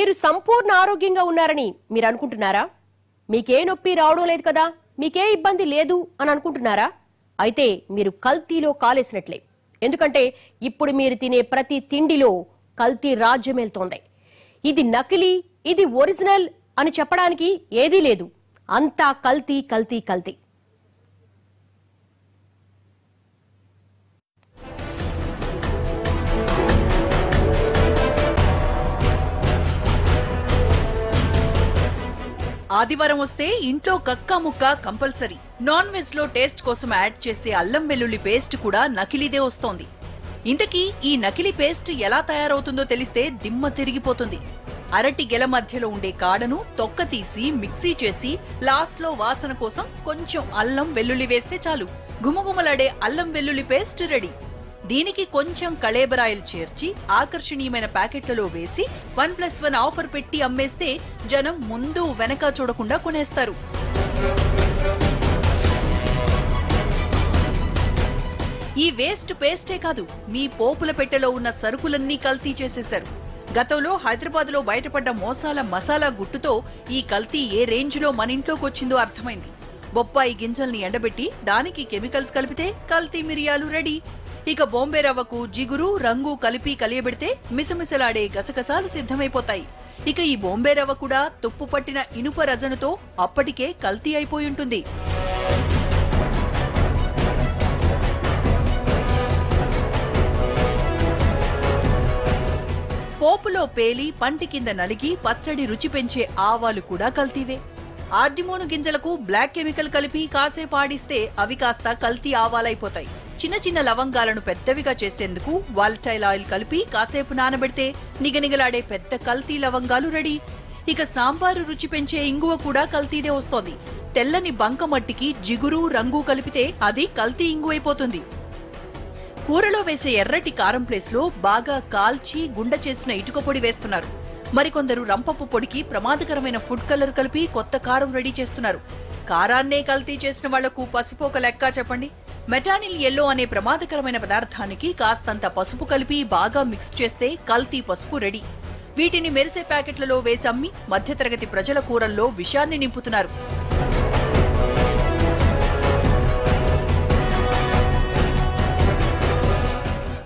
మీరు సంపూర్ణ ఆరోగ్యంగా ఉన్నారని మీరు అనుకుంటున్నారా? మీకే నొప్పి రావడం లేదు కదా? మీకే ఇబ్బంది లేదు అని అనుకుంటున్నారా? అయితే మీరు కల్తీలో కాలేసినట్లే. ఎందుకంటే ఇప్పుడు మీరు తినే ప్రతి తిండిలో కల్తీ రాజ్యమేల్తోంది ఇది నకిలీ ఇది ఒరిజినల్ అని చెప్పడానికి ఏదీ లేదు. అంతా కల్తీ కల్తీ కల్తీ. ఆదివారం వస్తే ఇంట్లో కక్క ముక్క కంపల్సరీ. నాన్ వెజ్లో టేస్ట్ కోసం యాడ్ చేసే అల్లం వెల్లుల్లి పేస్ట్ కూడా నకిలీదే వస్తోంది. ఇంతకీ ఈ నకిలీ పేస్ట్ ఎలా తయారవుతుందో తెలిస్తే దిమ్మ తిరిగిపోతుంది. అరటి గెల మధ్యలో ఉండే కాడను తొక్క తీసి మిక్సీ చేసి లాస్ట్లో వాసన కోసం కొంచెం అల్లం వెల్లుల్లి వేస్తే చాలు. గుమగుమలాడే అల్లం వెల్లుల్లి పేస్ట్ రెడీ. దీనికి కొంచెం కళేబరాయిలు చేర్చి ఆకర్షణీయమైన ప్యాకెట్లలో వేసి వన్ ప్లస్ వన్ ఆఫర్ పెట్టి అమ్మేస్తే జనం ముందు వెనక చూడకుండా కొనేస్తారు. ఈ వేస్ట్ పేస్టే కాదు మీ పోపుల పెట్టెలో ఉన్న సరుకులన్నీ కల్తీ చేసేశారు. గతంలో హైదరాబాద్లో బయటపడ్డ మోసాల మసాలా గుట్టుతో ఈ కల్తీ ఏ రేంజ్లో మన ఇంట్లోకి వచ్చిందో అర్థమైంది. బొప్పాయి గింజల్ని ఎండబెట్టి దానికి కెమికల్స్ కలిపితే కల్తీ మిరియాలు రెడీ. ఇక బొంబే రవ్వకు జిగురు రంగు కలిపి కలియబెడితే మిసమిసలాడే గసగసాలు సిద్ధమైపోతాయి. ఇక ఈ బొంబే రవ్వ కూడా తుప్పు పట్టిన ఇనుప రజనుతో అప్పటికే కల్తీ అయిపోయి ఉంటుంది. పోపులో పేలి పంటి కింద నలిగి పచ్చడి రుచి పెంచే ఆవాలు కూడా కల్తీవే. ఆర్డిమోను గింజలకు బ్లాక్ కెమికల్ కలిపి కాసేపు ఆడిస్తే అవి కాస్త కల్తీ ఆవాలైపోతాయి. చిన్న చిన్న లవంగాలను పెద్దవిగా చేసేందుకు వాలటైల్ ఆయిల్ కలిపి కాసేపు నానబెడితే నిగనిగలాడే పెద్ద కల్తీ లవంగాలు రెడీ. ఇక సాంబారు రుచి పెంచే ఇంగువ కూడా కల్తీదే వస్తోంది. తెల్లని బంకమట్టికి జిగురు రంగు కలిపితే అది కల్తీ ఇంగువైపోతుంది. కూరలో వేసే ఎర్రటి కారం ప్లేస్లో బాగా కాల్చి గుండ చేసిన ఇటుక పొడి వేస్తున్నారు. మరికొందరు రంపపు పొడికి ప్రమాదకరమైన ఫుడ్ కలర్ కలిపి కొత్త కారం రెడీ చేస్తున్నారు. కారాన్నే కల్తీ చేసిన వాళ్ళకు పసుపు ఒక లెక్క చెప్పండి. మెటానిల్ ఎల్లో అనే ప్రమాదకరమైన పదార్థానికి కాస్తంత పసుపు కలిపి బాగా మిక్స్ చేస్తే కల్తీ పసుపు రెడీ. వీటిని మెరిసే ప్యాకెట్లలో వేసి అమ్మి మధ్యతరగతి ప్రజల కూరల్లో విషాన్ని నింపుతున్నారు.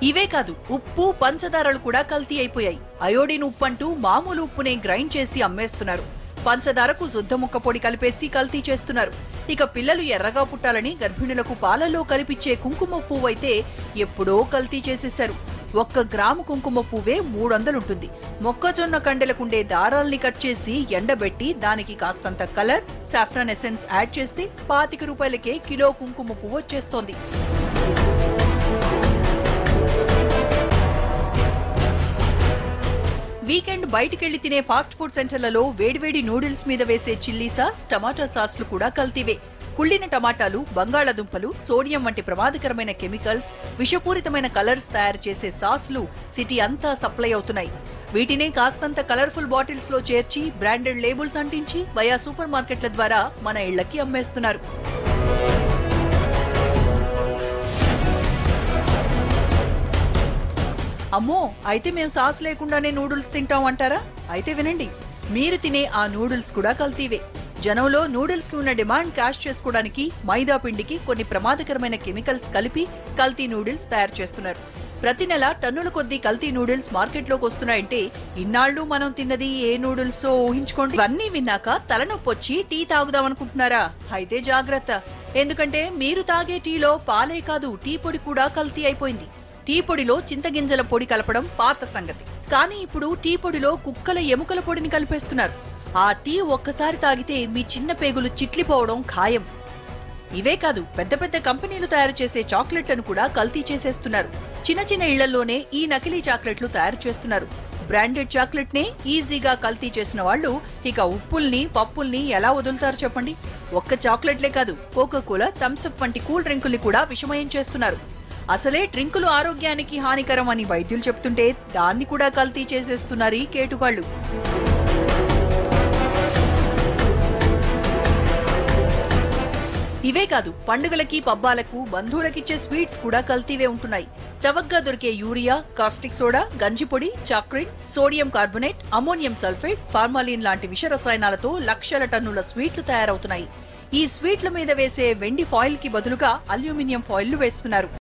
ఇవే కాదు ఉప్పు పంచదారలు కూడా కల్తీ అయిపోయాయి. అయోడిన్ ఉప్పు అంటూ మామూలు ఉప్పునే గ్రైండ్ చేసి అమ్మేస్తున్నారు. పంచదారకు శుద్ధ ముక్క పొడి కలిపేసి కల్తీ చేస్తున్నారు. ఇక పిల్లలు ఎర్రగా పుట్టాలని గర్భిణులకు పాలల్లో కలిపిచ్చే కుంకుమ పువ్వు అయితే ఎప్పుడో కల్తీ చేసేశారు. ఒక్క గ్రాము కుంకుమ పువ్వే మూడొందలుంటుంది. మొక్కజొన్న కండెలకుండే దారాల్ని కట్ చేసి ఎండబెట్టి దానికి కాస్తంత కలర్ సాఫ్రాన్ ఎసెన్స్ యాడ్ చేస్తే పాతిక రూపాయలకే కిలో కుంకుమ పువ్వు వచ్చేస్తోంది. వీకెండ్ బయటికెళ్ళి తినే ఫాస్ట్ ఫుడ్ సెంటర్లలో వేడివేడి నూడిల్స్ మీద వేసే చిల్లీ సాస్ టమాటా సాస్లు కూడా కల్తీవే. కుళ్ళిన టమాటాలు బంగాళాదుంపలు సోడియం వంటి ప్రమాదకరమైన కెమికల్స్ విషపూరితమైన కలర్స్ తయారు చేసే సాస్లు సిటీ అంతా సప్లై అవుతున్నాయి. వీటినే కాస్తంత కలర్ఫుల్ బాటిల్స్లో చేర్చి బ్రాండెడ్ లేబుల్స్ అంటించి వయా సూపర్ మార్కెట్ల ద్వారా మన ఇళ్ళకి అమ్మేస్తున్నారు. అమ్మో అయితే మేము సాస్ లేకుండానే నూడిల్స్ తింటాం అంటారా? అయితే వినండి మీరు తినే ఆ నూడిల్స్ కూడా కల్తీవే. జనంలో నూడిల్స్కి ఉన్న డిమాండ్ క్యాష్ చేసుకోవడానికి మైదా పిండికి కొన్ని ప్రమాదకరమైన కెమికల్స్ కలిపి కల్తీ నూడిల్స్ తయారు చేస్తున్నారు. ప్రతి నెల టన్నుల కొద్దీ కల్తీ నూడిల్స్ మార్కెట్లోకి వస్తున్నాయంటే ఇన్నాళ్ళు మనం తిన్నది ఏ నూడిల్స్ ఊహించుకోండి. ఇవన్నీ విన్నాక తలనొప్పి వచ్చి టీ తాగుదామనుకుంటున్నారా అయితే జాగ్రత్త. ఎందుకంటే మీరు తాగే టీలో పాలే కాదు టీ పొడి కూడా కల్తీ అయిపోయింది. టీ పొడిలో చింతగింజల పొడి కలపడం పాత సంగతి. కానీ ఇప్పుడు టీ పొడిలో కుక్కల ఎముకల పొడిని కలిపేస్తున్నారు. ఆ టీ ఒక్కసారి తాగితే మీ చిన్న పేగులు చిట్లిపోవడం ఖాయం. ఇవే కాదు పెద్ద పెద్ద కంపెనీలు తయారు చేసే చాక్లెట్లను కూడా కల్తీ చేసేస్తున్నారు. చిన్న చిన్న ఇళ్ళలోనే ఈ నకిలీ చాక్లెట్లు తయారు చేస్తున్నారు. బ్రాండెడ్ చాక్లెట్ నే ఈజీగా కల్తీ చేసిన వాళ్ళు ఇక ఉప్పుల్ని పప్పుల్ని ఎలా వదులుతారు చెప్పండి? ఒక్క చాక్లెట్లే కాదు కోకా కోలా థమ్స్అప్ వంటి కూల్ డ్రింకుల్ని కూడా విషమయం చేస్తున్నారు. అసలే డ్రింకులు ఆరోగ్యానికి హానికరం అని వైద్యులు చెప్తుంటే దాన్ని కూడా కల్తీ చేసేస్తున్నారు ఈ కేటుగాళ్ళు ఇవే కాదు పండుగలకి పబ్బాలకు బంధువులకిచ్చే స్వీట్స్ కూడా కల్తీవే ఉంటున్నాయి. చవక్గా దొరికే urea caustic soda గంజిపొడి saccharin sodium carbonate ammonium sulphate formalin లాంటి విష రసాయనాలతో లక్షల టన్నుల స్వీట్లు తయారవుతున్నాయి. ఈ స్వీట్ల మీద వేసే వెండి ఫాయిల్కి బదులుగా అల్యూమినియం ఫాయిల్లు వేస్తున్నారు.